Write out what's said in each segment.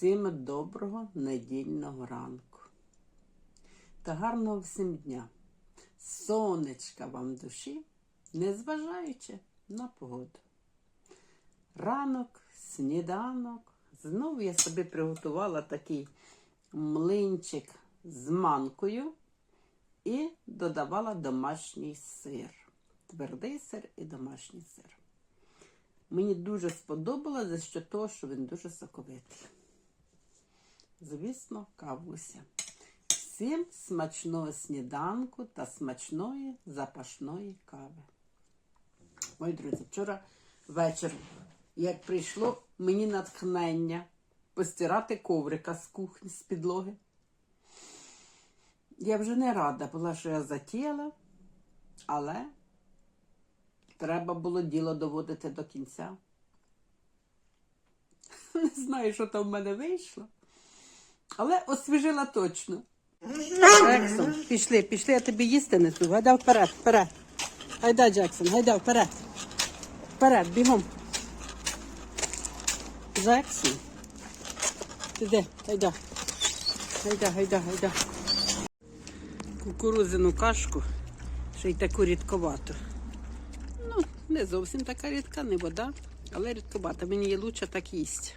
Всім доброго недільного ранку та гарного всім дня. Сонечка вам душі, незважаючи на погоду. Ранок, сніданок. Знову я собі приготувала такий млинчик з манкою і додавала домашній сир. Твердий сир і домашній сир. Мені дуже сподобалося за того, що він дуже соковитий. Звісно, кавуся. Всім смачного сніданку та смачної запашної кави. Мої друзі, вчора вечір, як прийшло мені натхнення постирати коврика з кухні, з підлоги. Я вже не рада була, що я затіяла, але треба було діло доводити до кінця. Не знаю, що там в мене вийшло. Але освіжила точно. Джексон, пішли, пішли, я тобі їсти несу. Гайда вперед, вперед. Гайда, Джексон, гайда вперед. Вперед, бігом. Джексон. Іди, гайда. Гайда, гайда, гайда. Кукурузину кашку, ще й таку рідковату. Ну, не зовсім така рідка, не вода, але рідковата. Мені її лучше так їсть.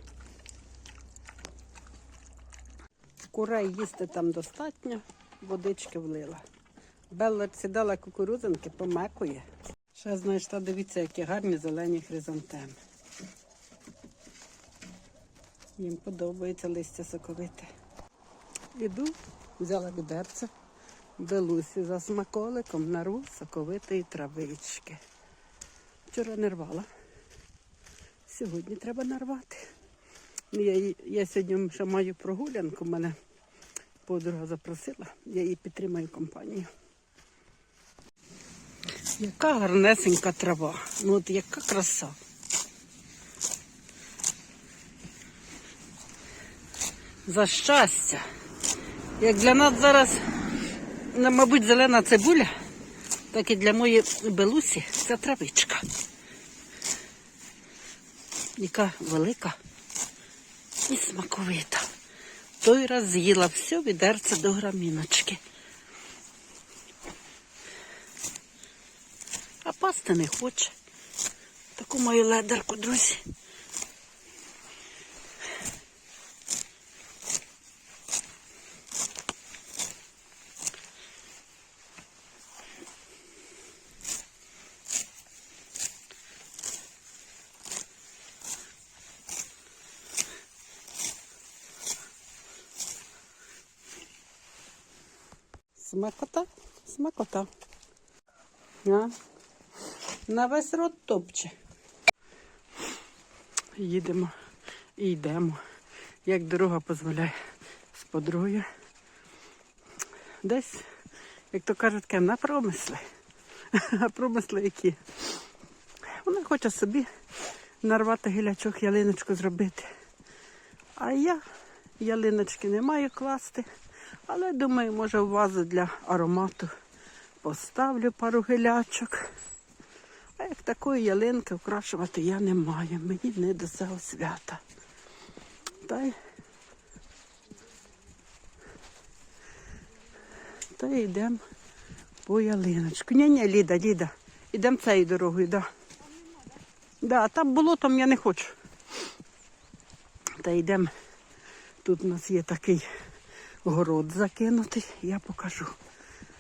Курей їсти там достатньо, водички влила. Белла сідала кукурудзинки, помекує. Ще знайшла, дивіться, які гарні зелені хризантеми. Їм подобається листя соковите. Іду, взяла відерце, белусі за смаколиком, нарву соковитої травички. Вчора не рвала. Сьогодні треба нарвати. Я, я сьогодні ще маю прогулянку, мене подруга запросила, я їй підтримаю компанію. Яка гарнесенька трава. Ну от яка краса. За щастя. Як для нас зараз, ну, мабуть, зелена цибуля, так і для моєї белусі це травичка. Яка велика і смаковита. Той раз з'їла все відерце до граміночки. А пасти не хоче. Таку мою ледерку, друзі. Смакота, смакота. А? На весь рот топче. Їдемо і йдемо, як дорога дозволяє з подругою. Десь, як то кажуть, таке, на промисли. А промисли які? Вона хоче собі нарвати гілячок, ялиночку зробити. А я ялиночки не маю класти. Але думаю, може в вазу для аромату поставлю пару гілячок. А як такої ялинки украшувати я не маю. Мені не до цього свята. Та й та й йдемо по ялиночку. Ні, ні, Ліда, Ліда, йдемо цією дорогою, да. Да, там болотом я не хочу. Та йдемо. Тут у нас є такий город закинутий, я покажу,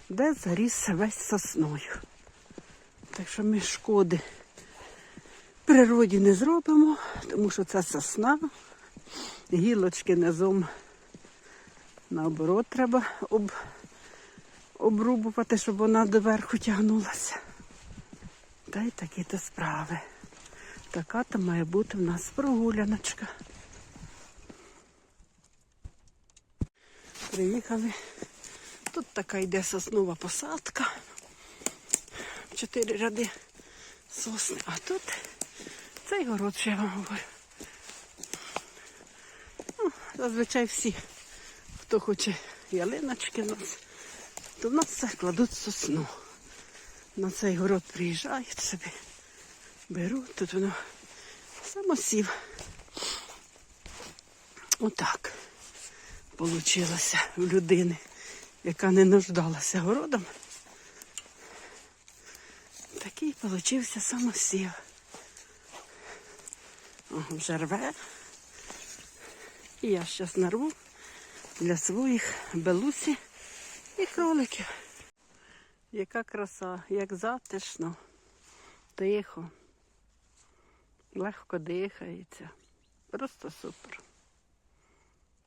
де заріс весь сосною. Так що ми шкоди природі не зробимо, тому що це сосна, гілочки низом наоборот треба об, обрубувати, щоб вона доверху тягнулася. Та й такі то справи. Така то має бути в нас прогуляночка. Приїхали. Тут така йде соснова посадка. Чотири ряди сосни. А тут цей город, що я вам говорю. Ну, зазвичай всі, хто хоче ялиночки в нас, то в нас все кладуть сосну. На цей город приїжджають собі, беруть, тут воно самосів. Отак получилося у людини, яка не нуждалася городом. Такий получився самосів. Вже рве. І я зараз нарву для своїх белусі і кроликів. Яка краса, як затишно, тихо, легко дихається. Просто супер.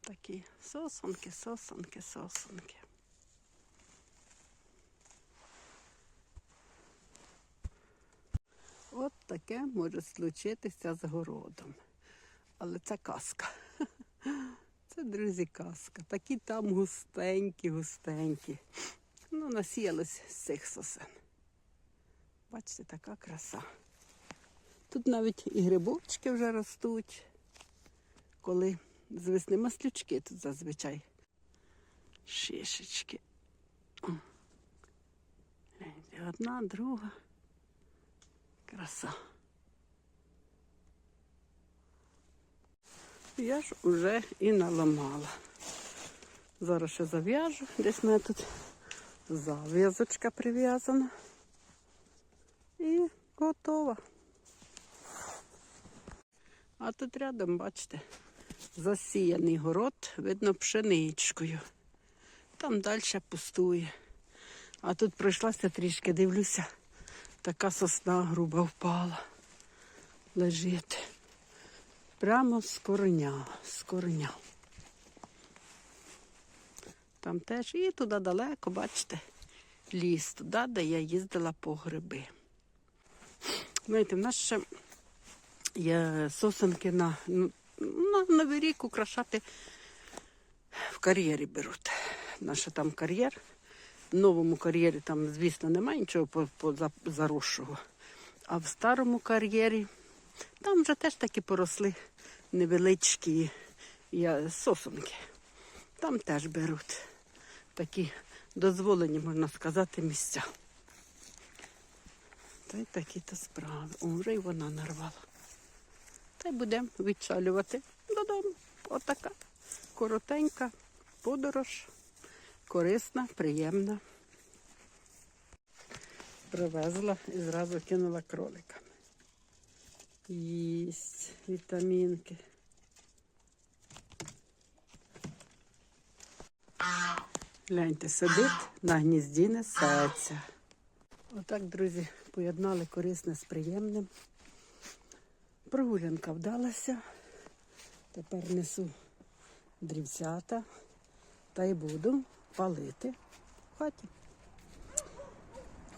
Такі сосонки, сосонки, сосонки. От таке може случитися з городом. Але це казка. Це, друзі, казка. Такі там густенькі, густенькі. Ну, насіялось з цих сосен. Бачите, така краса. Тут навіть і грибочки вже ростуть. Коли з весни маслючки тут зазвичай. Шишечки. Гляньте, Одна, друга. Краса. Я ж уже і наламала. Зараз ще зав'яжу. Десь в мене тут зав'язочка прив'язана. І готова. А тут рядом, бачите, засіяний город, видно, пшеничкою. Там далі пустує. А тут пройшлася трішки, дивлюся, така сосна груба впала. Лежить. Прямо з кореня, з кореня. Там теж і туди далеко, бачите, ліс, туди, де я їздила по гриби. Знаєте, в нас ще є сосенки на, ну, на Новий рік украшати в кар'єрі беруть. Наш там кар'єр. В новому кар'єрі там, звісно, немає нічого по, по. А в старому кар'єрі там вже теж такі поросли невеличкі я, сосонки. Там теж беруть такі дозволені, можна сказати, місця. Та й такі то справи. О, вже й вона нарвала. Та й будемо відчалювати додому. Отака коротенька подорож, корисна, приємна. Привезла і зразу кинула кролика. Їсть вітамінки. Гляньте, сидить, на гнізді несеться. Отак, друзі, поєднали корисне з приємним. Прогулянка вдалася. Тепер несу дрівцята та й буду палити в хаті.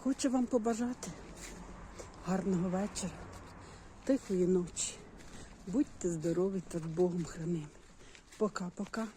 Хочу вам побажати гарного вечора, тихої ночі. Будьте здорові та Богом храним. Пока-пока.